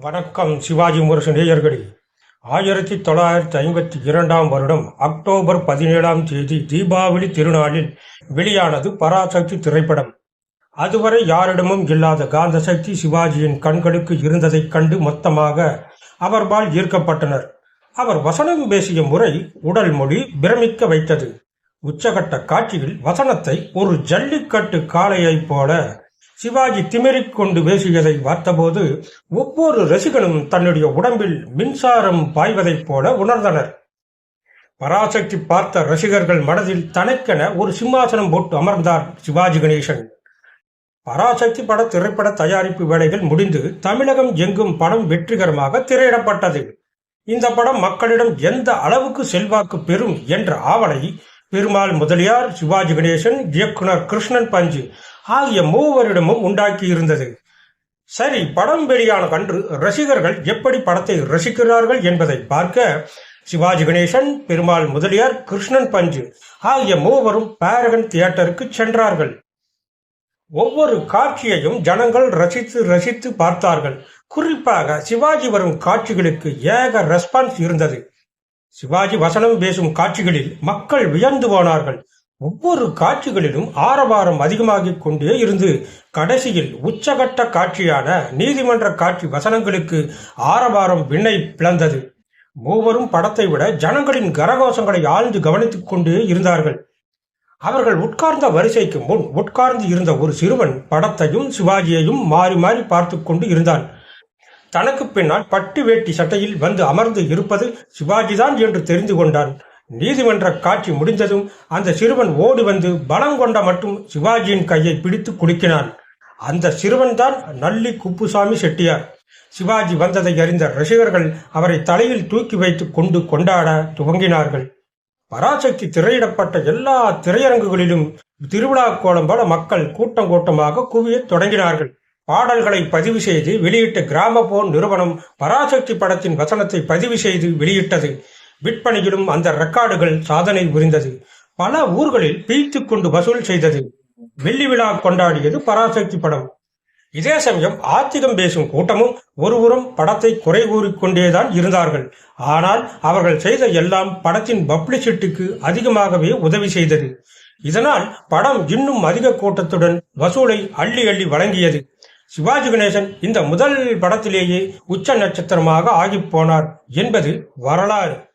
வணக்கம் சிவாஜி முரசு நேயர்களே. ஆயிரத்தி தொள்ளாயிரத்தி ஐம்பத்தி இரண்டாம் வருடம் அக்டோபர் பதினேழாம் தேதி தீபாவளி திருநாளில் வெளியானது பராசக்தி திரைப்படம். அதுவரை யாரிடமும் இல்லாத காந்த சக்தி சிவாஜியின் கண்களுக்கு இருந்ததைக் கண்டு மொத்தமாக அவர்பால் ஈர்க்கப்பட்டனர். அவர் வசனம் பேசிய முறை உடல் மொழி பிரமிக்க வைத்தது. உச்சகட்ட காட்சியில் வசனத்தை ஒரு ஜல்லிக்கட்டு காளையைப் போல சிவாஜி திமிரிக் கொண்டு பேசியதை பார்த்தபோது ஒவ்வொரு ரசிகனும் தன்னுடைய உடம்பில் மின்சாரம் பாய்வதைப் போல உணர்ந்தனர். பராசக்தி பார்த்த ரசிகர்கள் மனதில் தனக்கென ஒரு சிம்மாசனம் போட்டு அமர்ந்தார் சிவாஜி கணேசன். பராசக்தி பட திரைப்பட தயாரிப்பு வேலைகள் முடிந்து தமிழகம் எங்கும் படம் வெற்றிகரமாக திரையிடப்பட்டது. இந்த படம் மக்களிடம் எந்த அளவுக்கு செல்வாக்கு பெறும் என்ற ஆவலை பெருமாள் முதலியார் சிவாஜி கணேசன் இயக்குனர் கிருஷ்ணன் பஞ்சு ஆகிய மூவரிடமும் உண்டாக்கி இருந்தது சரி படம் வெளியான கன்று ரசிகர்கள் எப்படி படத்தை ரசிக்கிறார்கள் என்பதை பார்க்க சிவாஜி கணேசன் பெருமாள் முதலியார் கிருஷ்ணன் பஞ்சு ஆகிய மூவரும் பாரகன் தியேட்டருக்கு சென்றார்கள். ஒவ்வொரு காட்சியையும் ஜனங்கள் ரசித்து ரசித்து பார்த்தார்கள். குறிப்பாக சிவாஜி வரும் காட்சிகளுக்கு ஏக ரெஸ்பான்ஸ் இருந்தது. சிவாஜி வசனம் பேசும் காட்சிகளில் மக்கள் வியந்து போனார்கள் ஒவ்வொரு காட்சிகளிலும் ஆரவாரம் அதிகமாகிக் கொண்டே இருந்து கடைசியில் உச்சகட்ட காட்சியான நீதிமன்ற காட்சி வசனங்களுக்கு ஆரவாரம் விண்ணை பிளந்தது. மூவரும் படத்தை விட ஜனங்களின் கரகோஷங்களை ஆழ்ந்து கவனித்துக் கொண்டே இருந்தார்கள். அவர்கள் உட்கார்ந்த வரிசைக்கு முன் உட்கார்ந்து இருந்த ஒரு சிறுவன் படத்தையும் சிவாஜியையும் மாறி மாறி பார்த்து கொண்டு இருந்தான். தனக்கு பின்னால் பட்டு வேட்டி சட்டையில் வந்து அமர்ந்து இருப்பது சிவாஜிதான் என்று தெரிந்து கொண்டான். நீதிமன்ற காட்சி முடிந்ததும் அந்த சிறுவன் ஓடி வந்து பலம் கொண்ட மட்டும் சிவாஜியின் கையை பிடித்து குலுக்கினான். அந்த சிறுவன்தான் நல்லி குப்புசாமி செட்டியார். சிவாஜி வந்ததை அறிந்த ரசிகர்கள் அவரை தலையில் தூக்கி வைத்து கொண்டு கொண்டாட துவங்கினார்கள். பராசக்தி திரையிடப்பட்ட எல்லா திரையரங்குகளிலும் திருவிழா கோலம் போல மக்கள் கூட்டம் கூட்டமாக குவியத் தொடங்கினார்கள். பாடல்களை பதிவு செய்து வெளியிட்ட கிராமபோன் நிறுவனம் பராசக்தி படத்தின் வசனத்தை பதிவு செய்து வெளியிட்டது. விற்பனையிலும் அந்த ரெக்கார்டுகள் சாதனை புரிந்தது. பல ஊர்களில் பீய்த்து கொண்டு வசூல் செய்தது. வெள்ளி விழா கொண்டாடியது பராசக்தி படம். இதே சமயம் ஆத்திகம் பேசும் கூட்டமும் ஒருபுறம் படத்தை குறை கூறிக்கொண்டேதான் இருந்தார்கள். ஆனால் அவர்கள் செய்த எல்லாம் படத்தின் பப்ளிசிட்டிக்கு அதிகமாகவே உதவி செய்தது. இதனால் படம் இன்னும் அதிக கூட்டத்துடன் வசூலை அள்ளி அள்ளி வழங்கியது. சிவாஜி கணேசன் இந்த முதல் படத்திலேயே உச்ச நட்சத்திரமாக ஆகிப் போனார் என்பது வரலாறு.